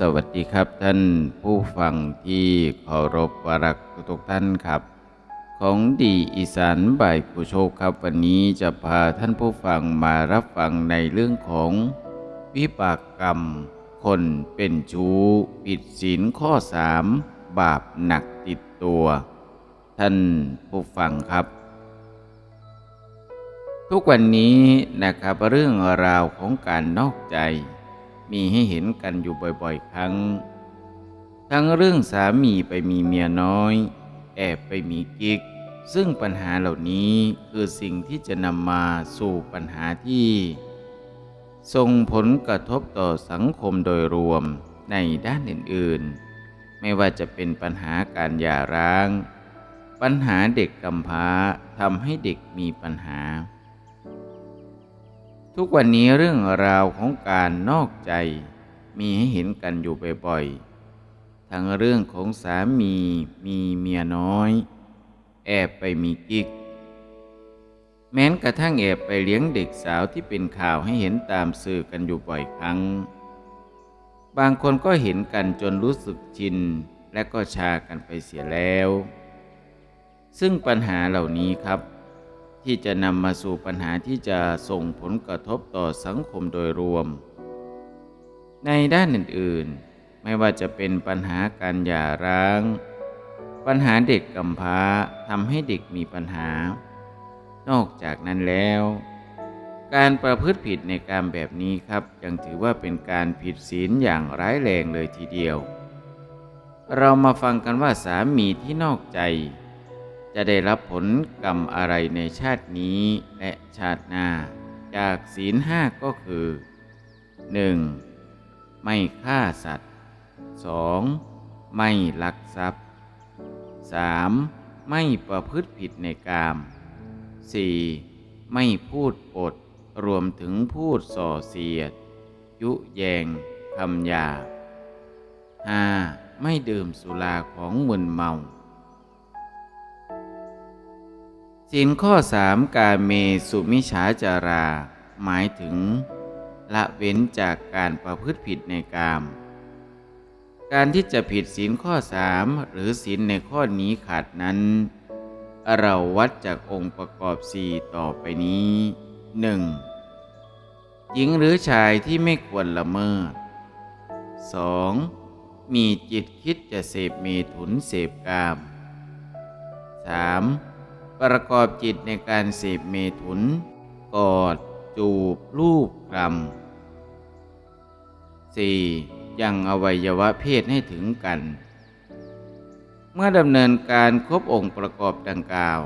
สวัสดีครับท่านผู้ฟังที่เคารพวรักทุกท่านครับ ของดีอีสานบ่ายผู้โชคครับวันนี้จะพาท่านผู้ฟังมารับฟังในเรื่องของวิบากกรรม คนเป็นชู้ผิดศีลข้อสามบาปหนักติดตัว ท่านผู้ฟังครับ ทุกวันนี้นะครับเรื่องราวของการนอกใจ มีให้เห็นกันอยู่บ่อยๆ ครั้ง ทั้งเรื่องสามีไปมีเมียน้อย แอบไปมีกิ๊ก ซึ่งปัญหาเหล่านี้คือสิ่งที่จะนำมาสู่ปัญหาที่ส่งผลกระทบต่อสังคมโดยรวมในด้านอื่นๆ ไม่ว่าจะเป็นปัญหาการหย่าร้าง ปัญหาเด็กกำพร้าทำให้เด็กมีปัญหา ทุกวันนี้เรื่องราวของการนอกใจ มีให้เห็นกันอยู่บ่อยๆ ทั้งเรื่องของสามีมีเมียน้อย แอบไปมีกิ๊ก แม้นกระทั่งแอบไปเลี้ยงเด็กสาวที่เป็นข่าวให้เห็นตามสื่อกันอยู่บ่อยครั้ง บางคนก็เห็นกันจนรู้สึกชิน และก็ชากันไปเสียแล้ว ซึ่งปัญหาเหล่านี้ครับ ที่จะนำมาสู่ปัญหาที่จะส่งผลกระทบต่อสังคมโดยรวม ในด้านอื่นๆ ไม่ว่าจะเป็นปัญหาการหย่าร้าง ปัญหาเด็กกำพร้าทำให้เด็กมีปัญหา นอกจากนั้นแล้ว การประพฤติผิดในการแบบนี้ครับยังถือว่าเป็นการผิดศีลอย่างร้ายแรงเลยทีเดียว เรามาฟังกันว่าสามีที่นอกใจ จะได้รับผลกรรมอะไรในชาตินี้และชาติหน้า จากศีลห้าก็คือ 1. ไม่ฆ่าสัตว์ 2. ไม่ลักทรัพย์ 3. ไม่ประพฤติผิดในกาม 4. ไม่พูดปด รวมถึงพูดส่อเสียด ยุแยงคำหยาบ 5. ไม่ดื่มสุราของมึนเมา สินข้อสามกาเมสุมิฉาจารา หมายถึง ละเว้นจากการประพฤติผิดในกาม การที่จะผิดศีลข้อสามหรือศีลในข้อนี้ขาดนั้น เราวัดจากองค์ประกอบสี่ต่อไปนี้ 1. หญิงหรือชายที่ไม่ควรละเมิด 2. มีจิตคิดจะเสพเมถุนเสพกาม 3. ประกอบจิตในการเสพเมถุน กอด จูบลูบกรำ 4. ยังอวัยวะเพศให้ถึงกัน เมื่อดำเนินการครบองค์ประกอบดังกล่าว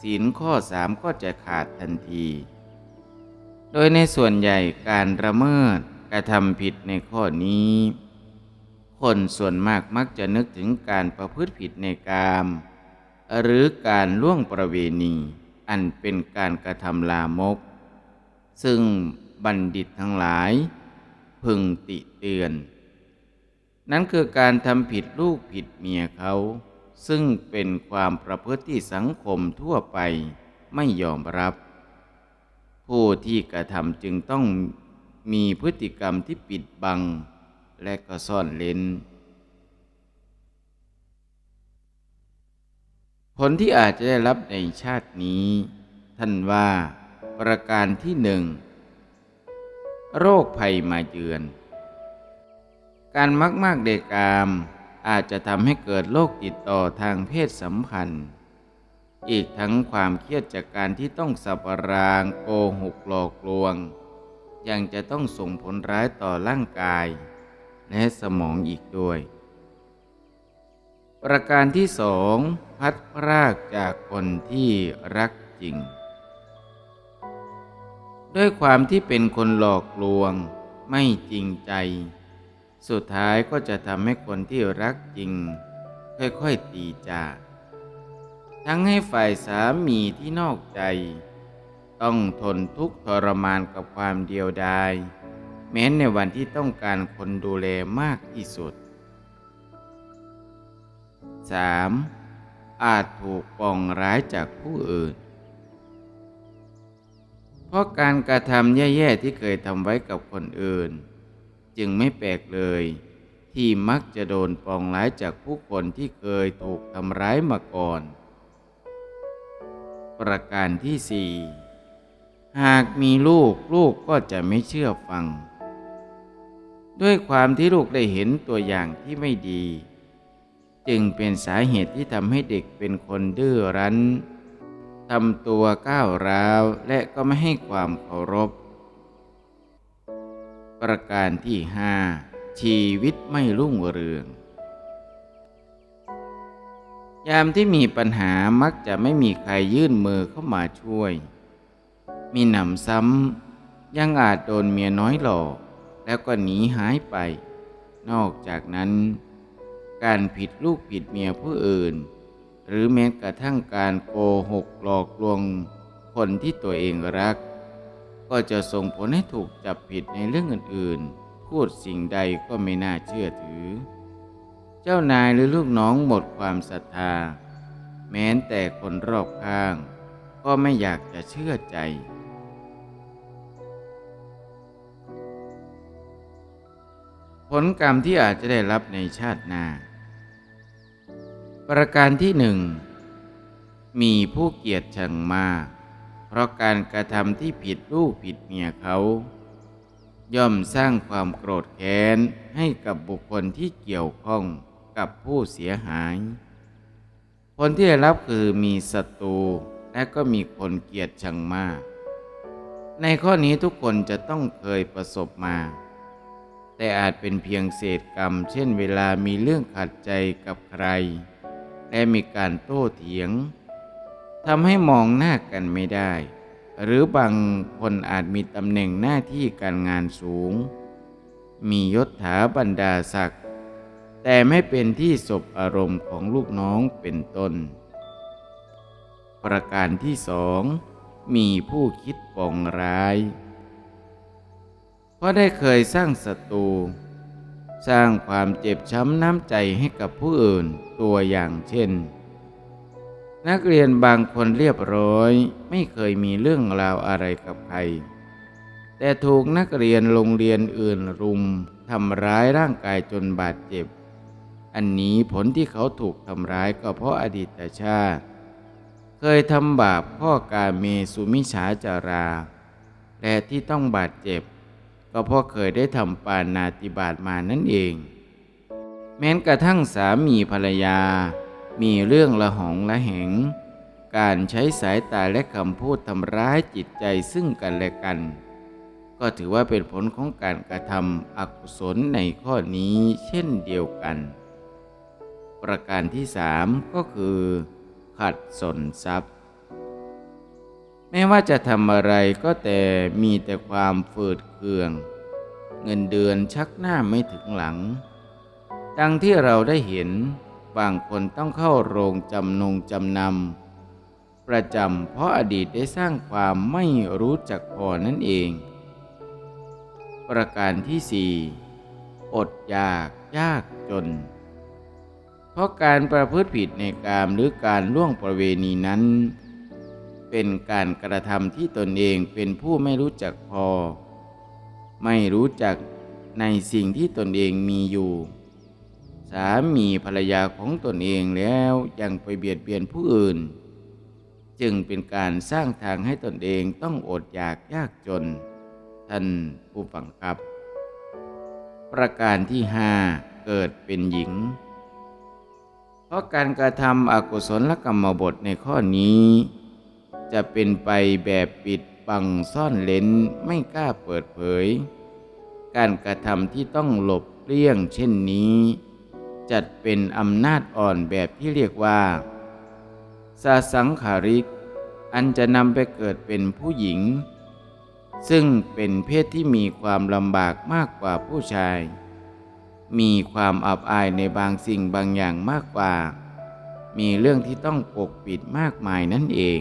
ศีลข้อสามก็จะขาดทันที โดยในส่วนใหญ่การระเมิดกระทำผิดในข้อนี้ คนส่วนมากมักจะนึกถึงการประพฤติผิดในกาม หรือการล่วงประเวณี อันเป็นการกระทำลามก ซึ่งบัณฑิตทั้งหลาย พึงติเตือน นั่นคือการทำผิดลูกผิดเมียเขา ซึ่งเป็นความประพฤติที่สังคมทั่วไปไม่ยอมรับ ผู้ที่กระทำจึงต้องมีพฤติกรรมที่ปิดบัง และก็ซ่อนเล้น ผลที่อาจจะได้รับในชาตินี้ ท่านว่าประการที่หนึ่งโรคภัยมาเยือน การมักมากเดกาม อาจจะทำให้เกิดโรคติดต่อทางเพศสัมพันธ์ อีกทั้งความเครียดจากการที่ต้องสับรางโกหกหลอกลวง ยังจะต้องส่งผลร้ายต่อร่างกาย และสมองอีกด้วย ประการที่สองพัดพรากจากคนที่รักจริง ด้วยความที่เป็นคนหลอกลวง ไม่จริงใจ สุดท้ายก็จะทำให้คนที่รักจริง ค่อยๆตีจากทั้งให้ฝ่ายสามีที่นอกใจ ต้องทนทุกข์ทรมานกับความเดียวดาย แม้ในวันที่ต้องการคนดูแลมากที่สุด 3. อาจถูกปองร้ายจากผู้อื่น เพราะการกระทำแย่ๆที่เคยทำไว้กับคนอื่น จึงไม่แปลกเลย ที่มักจะโดนปองร้ายจากผู้คนที่เคยถูกทำร้ายมาก่อน ประการที่สี่หากมีลูกลูกก็จะไม่เชื่อฟัง ด้วยความที่ลูกได้เห็นตัวอย่างที่ไม่ดี จึงเป็นสาเหตุที่ทำให้เด็กเป็นคนดื้อรั้นทำตัวก้าวร้าวและก็ไม่ให้ความเคารพ ประการที่ห้าชีวิตไม่รุ่งเรือง ยามที่มีปัญหามักจะไม่มีใครยื่นมือเข้ามาช่วย มีหนำซ้ำยังอาจโดนเมียน้อยหลอก แล้วก็หนีหายไป นอกจากนั้น การผิดลูกผิดเมียผู้อื่น หรือแม้กระทั่งการโกหกหลอกลวงคนที่ตัวเองรัก ก็จะส่งผลให้ถูกจับผิดในเรื่องอื่นๆ พูดสิ่งใดก็ไม่น่าเชื่อถือ เจ้านายหรือลูกน้องหมดความศรัทธา แม้แต่คนรอบข้าง ก็ไม่อยากจะเชื่อใจผลกรรมที่อาจจะได้รับในชาติหน้า ประการที่หนึ่งมีผู้เกลียดชังมาก เพราะการกระทำที่ผิดลูกผิดเมียเขา ย่อมสร้างความโกรธแค้นให้กับบุคคลที่เกี่ยวข้องกับผู้เสียหาย ผลที่ได้รับคือมีศัตรูและก็มีคนเกลียดชังมาก ในข้อนี้ทุกคนจะต้องเคยประสบมา แต่อาจเป็นเพียงเศษกรรม เช่นเวลามีเรื่องขัดใจกับใคร และมีการโต้เถียงทำให้มองหน้ากันไม่ได้ หรือบางคนอาจมีตำแหน่งหน้าที่การงานสูง มียศถาบรรดาศักดิ์แต่ไม่เป็นที่สบอารมณ์ของลูกน้องเป็นต้น ประการที่สองมีผู้คิดปองร้าย เพราะได้เคยสร้างศัตรู สร้างความเจ็บช้ำน้ำใจให้กับผู้อื่นตัวอย่างเช่น นักเรียนบางคนเรียบร้อยไม่เคยมีเรื่องราวอะไรกับใคร แต่ถูกนักเรียนโรงเรียนอื่นรุมทำร้ายร่างกายจนบาดเจ็บ อันนี้ผลที่เขาถูกทำร้ายก็เพราะอดีตชาติ เคยทำบาปข้อกาเมสุมิฉาจารา และที่ต้องบาดเจ็บ ก็เพราะเคยได้ทำปานาติบาตมานั่นเอง แม้นกระทั่งสามีภรรยา มีเรื่องละหองละแหง การใช้สายตาและคำพูดทำร้ายจิตใจซึ่งกันและกัน ก็ถือว่าเป็นผลของการกระทำอกุศลในข้อนี้เช่นเดียวกัน ประการที่สามก็คือ ขัดสนทรัพย์ ไม่ว่าจะทำอะไรก็แต่มีแต่ความฝืดเคือง เงินเดือนชักหน้าไม่ถึงหลัง ดังที่เราได้เห็นบางคนต้องเข้าโรงจำนงจำนำประจำเพราะอดีตได้สร้างความไม่รู้จักพอนั่นเอง ประการที่สี่อดอยากยากจน เพราะการประพฤติผิดในกามหรือการล่วงประเวณีนั้น เป็นการกระทำที่ตนเองเป็นผู้ไม่รู้จักพอ ไม่รู้จักในสิ่งที่ตนเองมีอยู่ สามีภรรยาของตนเองแล้วยังไปเบียดเบียนผู้อื่น จึงเป็นการสร้างทางให้ตนเองต้องอดอยากยากจน ท่านผู้ฟังครับ ประการที่ห้าเกิดเป็นหญิง เพราะการกระทำอกุศลกรรมบทในข้อนี้ จะเป็นไปแบบปิดบังซ่อนเลนไม่กล้าเปิดเผย การกระทำที่ต้องหลบเลี่ยงเช่นนี้ จัดเป็นอำนาจอ่อนแบบที่เรียกว่าสาสังขาริก อันจะนำไปเกิดเป็นผู้หญิง ซึ่งเป็นเพศที่มีความลำบากมากกว่าผู้ชาย มีความอับอายในบางสิ่งบางอย่างมากกว่า มีเรื่องที่ต้องปกปิดมากมายนั่นเอง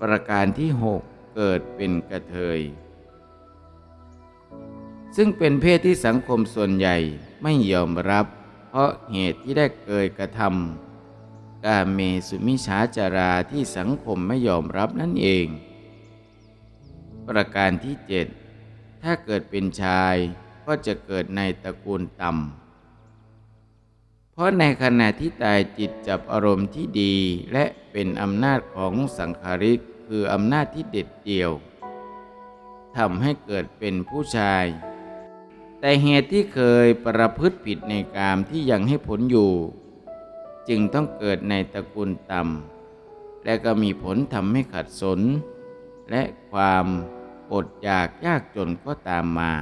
ประการที่หกเกิดเป็นกระเทย ซึ่งเป็นเพศที่สังคมส่วนใหญ่ไม่ยอมรับ เพราะเหตุที่ได้เกิดกระทำกาเมสุมิชาจาราที่สังคมไม่ยอมรับนั่นเอง ประการที่เจ็ดถ้าเกิดเป็นชายก็จะเกิดในตระกูลต่ำ เพราะในขณะที่ตายจิตจับอารมณ์ที่ดีและเป็นอำนาจของสังขาริกคืออำนาจที่เด็ดเดี่ยวทำให้เกิดเป็นผู้ชาย แต่เหตุที่เคยประพฤติผิดในกามที่ยังให้ผลอยู่ จึงต้องเกิดในตระกูลต่ำและก็มีผลทำให้ขัดสน และความอดอยากยากจนก็ตามมา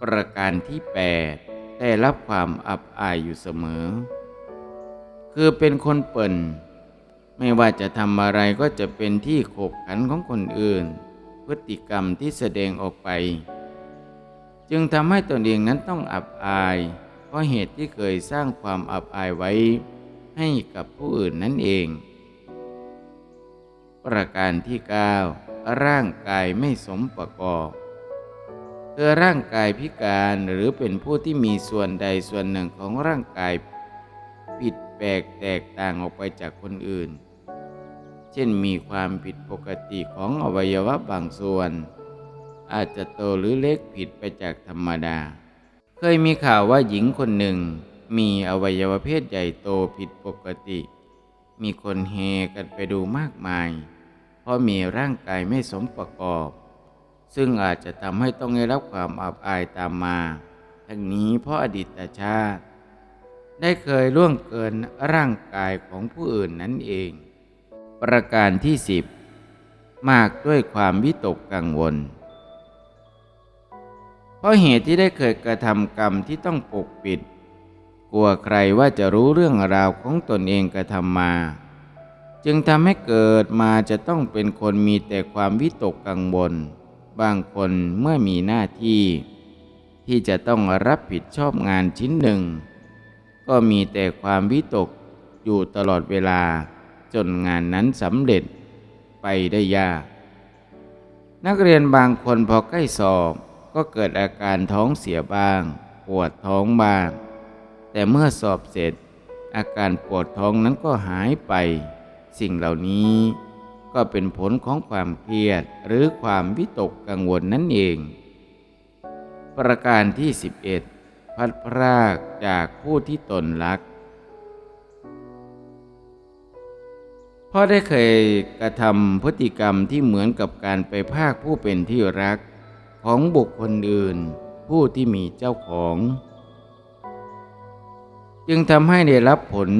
ประการที่ 8 ได้รับความอับอายอยู่เสมอ คือเป็นคนเปิ่น ไม่ว่าจะทำอะไรก็จะเป็นที่ขบขันของคนอื่น พฤติกรรมที่แสดงออกไป จึงทำให้ตนเองนั้นต้องอับอาย เพราะเหตุที่เคยสร้างความอับอายไว้ ให้กับผู้อื่นนั่นเอง ประการที่ 9 ร่างกายไม่สมประกอบ คือร่างกายพิการหรือเป็นผู้ที่มีส่วนใดส่วนหนึ่งของร่างกาย ผิดแปลกแตกต่างออกไปจากคนอื่น เช่นมีความผิดปกติของอวัยวะบางส่วน อาจจะโตหรือเล็กผิดไปจากธรรมดา เคยมีข่าวว่าหญิงคนหนึ่ง มีอวัยวะเพศใหญ่โตผิดปกติ มีคนเฮกันไปดูมากมาย เพราะมีร่างกายไม่สมประกอบ ซึ่งอาจจะทำให้ต้องได้รับความอับอายตามมา ทั้งนี้เพราะอดีตชาติ ได้เคยล่วงเกินร่างกายของผู้อื่นนั่นเอง ประการที่สิบมากด้วยความวิตกกังวล เพราะเหตุที่ได้เคยกระทำกรรมที่ต้องปกปิด กลัวใครว่าจะรู้เรื่องราวของตนเองกระทำมา จึงทำให้เกิดมาจะต้องเป็นคนมีแต่ความวิตกกังวล บางคนเมื่อมีหน้าที่ ที่จะต้องรับผิดชอบงานชิ้นหนึ่ง ก็มีแต่ความวิตกอยู่ตลอดเวลาจนงานนั้นสำเร็จไปได้ยาก นักเรียนบางคนพอใกล้สอบก็เกิดอาการท้องเสียบ้าง ปวดท้องบ้าง แต่เมื่อสอบเสร็จ อาการปวดท้องนั้นก็หายไป สิ่งเหล่านี้ ก็เป็นผลของความเครียดหรือความวิตกกังวลนั่นเอง ประการที่ 11 พัดพรากจากผู้ที่ตนรักพราะได้เคยกระทำพฤติกรรมที่เหมือนกับการไปภาคผู้เป็นที่รักของบุคคลอื่น ผู้ที่มีเจ้าของ จึงทำให้ได้รับผล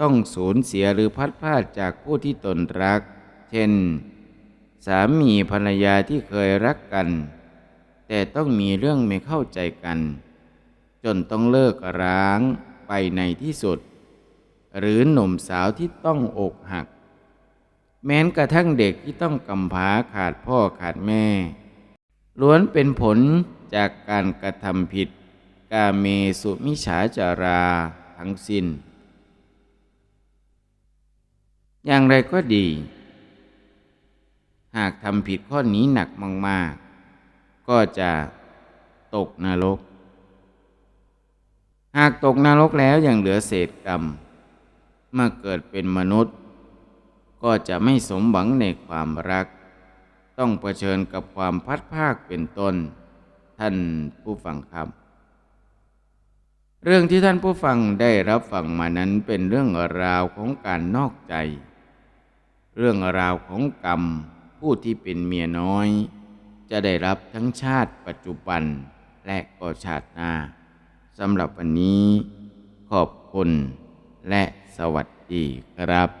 ต้องสูญเสียหรือพัดพลาดจากผู้ที่ตนรัก เช่น สามีภรรยาที่เคยรักกัน แต่ต้องมีเรื่องไม่เข้าใจกัน จนต้องเลิกร้างไปในที่สุด หรือหนุ่มสาวที่ต้องอกหัก แม้นกระทั่งเด็กที่ต้องกำพร้าขาดพ่อขาดแม่ ล้วนเป็นผลจากการกระทำผิด กาเมสุมิฉาจาราทั้งสิ้นอย่างไรก็ดี หากทำผิดข้อนี้หนักมากๆ ก็จะตกนรก หากตกนรกแล้วยังเหลือเศษกรรม เมื่อเกิดเป็นมนุษย์ ก็จะไม่สมหวังในความรัก ต้องเผชิญกับความพัดภาคเป็นต้น ท่านผู้ฟังครับ เรื่องที่ท่านผู้ฟังได้รับฟังมานั้นเป็นเรื่องราวของการนอกใจ เรื่องราวของกรรม ผู้ที่เป็นเมียน้อย จะได้รับทั้งชาติปัจจุบันและก็ชาติหน้าสำหรับวันนี้ ขอบคุณและสวัสดีครับ